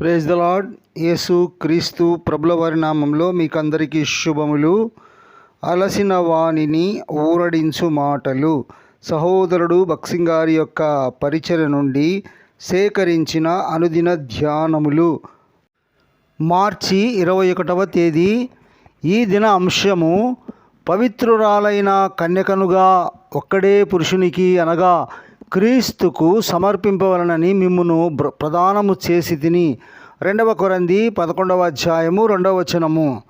Praise the lord యేసు క్రీస్తు ప్రభుల వారి నామంలో మీకు అందరికీ శుభములు. అలసిన వాణిని ఊరడించు మాటలు. సహోదరుడు బక్సింగ్ గారి యొక్క పరిచయ నుండి సేకరించిన అనుదిన ధ్యానములు. మార్చి ఇరవై ఒకటవ తేదీ. ఈ దిన అంశము పవిత్రురాలైన కన్యకనుగా ఒక్కడే పురుషునికి అనగా క్రీస్తుకు సమర్పింపవలనని మిమ్మును బ్ర- ప్రదానము చేసి తిని. రెండవ కొరంది పదకొండవ అధ్యాయము రెండవ వచనము.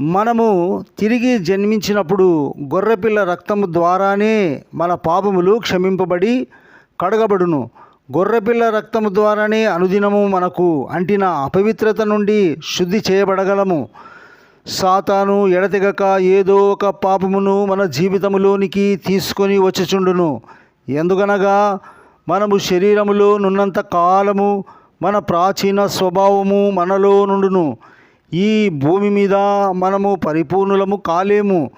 మనము తిరిగి జన్మించినప్పుడు గొర్రెపిల్ల రక్తము ద్వారానే మన పాపములు క్షమింపబడి కడగబడును. గొర్రెపిల్ల రక్తము ద్వారానే అనుదినము మనకు అంటిన అపవిత్రత నుండి శుద్ధి చేయబడగలము. సాతాను ఎడతెగక ఏదో ఒక పాపమును మన జీవితములోనికి తీసుకొని వచ్చుచుండును. ఎందుకనగా మనము శరీరములో నున్నంత కాలము మన ప్రాచీన స్వభావము మనలో నుండును. ఈ భూమి మీద మనము పరిపూర్ణులము కాలేము.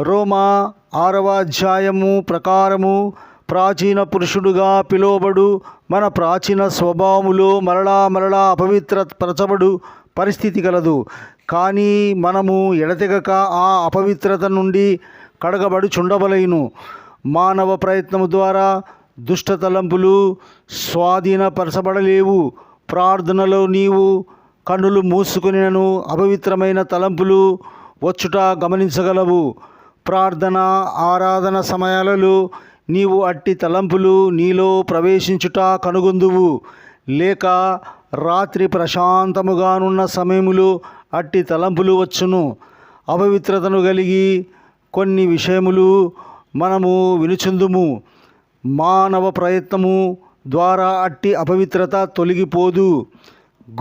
రోమా ఆరవ అధ్యాయము ప్రకారము ప్రాచీన పురుషుడుగా పిలువబడు మన ప్రాచీన స్వభావములో మరలా మరలా అపవిత్రపరచబడు పరిస్థితి కలదు. కానీ మనము ఎడతెగక ఆ అపవిత్రత నుండి కడగబడి చుండబలైను. మానవ ప్రయత్నము ద్వారా దుష్ట తలంపులు స్వాధీనపరచబడలేవు. ప్రార్థనలో నీవు కన్నులు మూసుకునినను అపవిత్రమైన తలంపులు వచ్చుట గమనించగలవు. ప్రార్థన ఆరాధన సమయాలలో నీవు అట్టి తలంపులు నీలో ప్రవేశించుట కనుగొందువు. లేక రాత్రి ప్రశాంతముగానున్న సమయములో అట్టి తలంపులు వచ్చును. అపవిత్రతను కలిగి కొన్ని విషయములు మనము వినుచుందుము. మానవ ప్రయత్నము ద్వారా అట్టి అపవిత్రత తొలగిపోదు.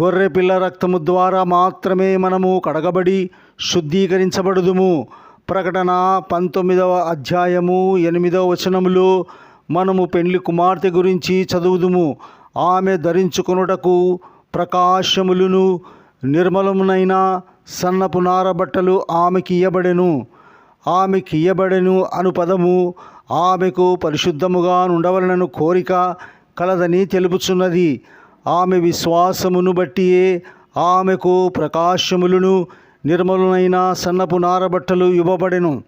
గొర్రె పిల్ల రక్తము ద్వారా మాత్రమే మనము కడగబడి శుద్ధీకరించబడుదుము. ప్రకటన పంతొమ్మిదవ అధ్యాయము ఎనిమిదవ వచనములో మనము పెండ్లి కుమార్తె గురించి చదువుదుము. ఆమె ధరించుకొనుటకు ప్రకాశములను నిర్మలమునైన సన్నపు నార బట్టలు ఆమెకి ఇయ్యబడెను. ఆమెకి ఇయ్యబడెను అను పదము ఆమెకు పరిశుద్ధముగా ఉండవలనను కోరిక కలదని తెలుపుచున్నది. ఆమె విశ్వాసమును బట్టియే ఆమెకు ప్రకాశములను నిర్మలునైన సన్నపు నారబట్టలు ఇవ్వబడెను.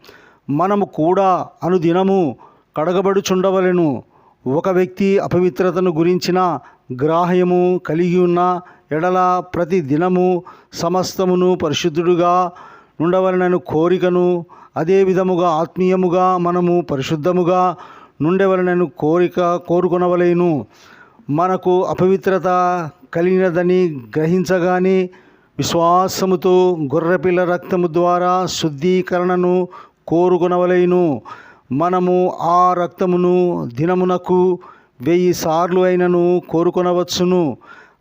మనము కూడా అనుదినము కడగబడుచుండవలెను. ఒక వ్యక్తి అపవిత్రతను గురించిన గ్రాహ్యము కలిగి ఉన్న ఎడల ప్రతి దినము సమస్తమును పరిశుద్ధుడుగా ఉండవలనను కోరికను అదే విధముగా ఆత్మీయముగా మనము పరిశుద్ధముగా నుండెవలనను కోరిక కోరుకొనవలేను. మనకు అపవిత్రత కలిగినదని గ్రహించగానే విశ్వాసముతో గొర్రెపిల్ల రక్తము ద్వారా శుద్ధీకరణను కోరుకొనవలేను. మనము ఆ రక్తమును దినమునకు వెయ్యి సార్లు అయినను కోరుకొనవచ్చును.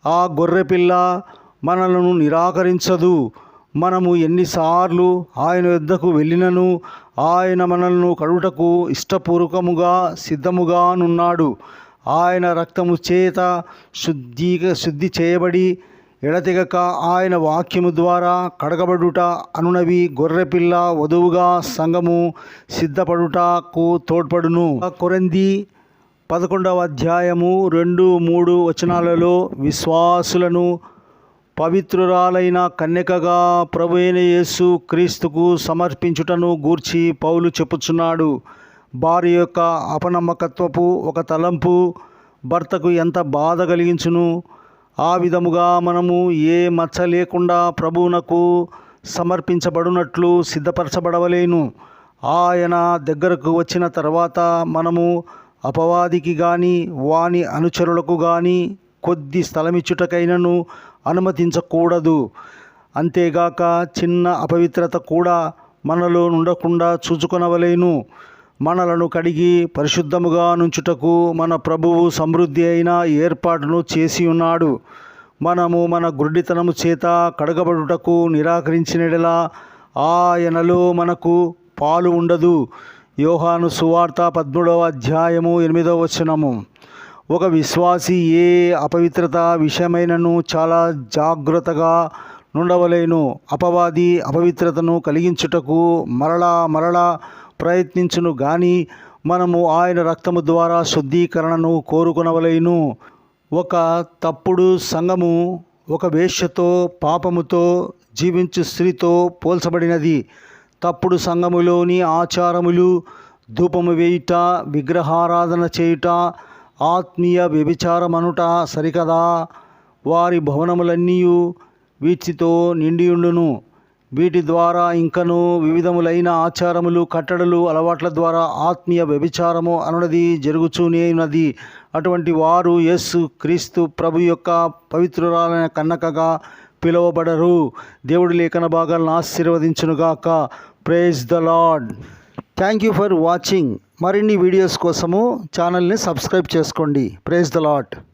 ఆ గొర్రెపిల్ల మనలను నిరాకరించదు. మనము ఎన్నిసార్లు ఆయన యొద్దకు వెళ్ళినను ఆయన మనల్ని కడుటకు ఇష్టపూర్వకముగా సిద్ధముగానున్నాడు. ఆయన రక్తము చేత శుద్ధీక శుద్ధి చేయబడి ఎడతెగక ఆయన వాక్యము ద్వారా కడగబడుట అనునవి గొర్రెపిల్ల వధువుగా సంఘము సిద్ధపడుటకు తోడ్పడును. కొరంది పదకొండవ అధ్యాయము రెండు మూడు వచనాలలో విశ్వాసులను పవిత్రురాలైన కన్యకగా ప్రభు యేసు క్రీస్తుకు సమర్పించుటను గూర్చి పౌలు చెప్పుచున్నాడు. భార్య యొక్క అపనమ్మకత్వపు ఒక తలంపు భర్తకు ఎంత బాధ కలిగించును? ఆ విధముగా మనము ఏ మచ్చ లేకుండా ప్రభువునకు సమర్పించబడినట్లు సిద్ధపరచబడవలేను. ఆయన దగ్గరకు వచ్చిన తర్వాత మనము అపవాదికి కానీ వాని అనుచరులకు కానీ కొద్ది స్థలమిచ్చుటకైనను అనుమతించకూడదు. అంతేగాక చిన్న అపవిత్రత కూడా మనలో ఉండకుండా చూచుకొనవలేను. మనలను కడిగి పరిశుద్ధముగా నుంచుటకు మన ప్రభువు సమృద్ధి అయిన ఏర్పాటును చేసి ఉన్నాడు. మనము మన గుడ్డితనము చేత కడగబడుటకు నిరాకరించినడలా ఆయనలో మనకు పాలు ఉండదు. యోహాను సువార్త పద్మూడవ అధ్యాయము ఎనిమిదవ వచనము. ఒక విశ్వాసి ఏ అపవిత్రత విషయమైనను చాలా జాగ్రత్తగా నుండవలేను. అపవాది అపవిత్రతను కలిగించుటకు మరలా మరలా ప్రయత్నించును గాని మనము ఆయన రక్తము ద్వారా శుద్ధీకరణను కోరుకునవలేను. ఒక తప్పుడు సంఘము ఒక వేష్యతో పాపముతో జీవించు స్త్రీతో పోల్చబడినది. తప్పుడు సంఘములోని ఆచారములు ధూపము వేయుట విగ్రహారాధన చేయుట ఆత్మీయ వ్యభిచారమనుట సరికదా. వారి భవనములన్నీ వీచితో నిండియుండును. వీటి ద్వారా ఇంకను వివిధములైన ఆచారములు కట్టడలు అలవాట్ల ద్వారా ఆత్మీయ వ్యభిచారము అనున్నది జరుగుచూనే ఉన్నది. అటువంటి వారు యస్సు క్రీస్తు ప్రభు యొక్క పవిత్రురాలైన కన్నకగా పిలువబడరు. దేవుడి లేఖన భాగాలను ఆశీర్వదించునుగాక. Praise the Lord thank you for watching. మరిన్ని వీడియోస్ కోసము ఛానల్ని సబ్స్క్రైబ్ చేసుకోండి. Praise the lot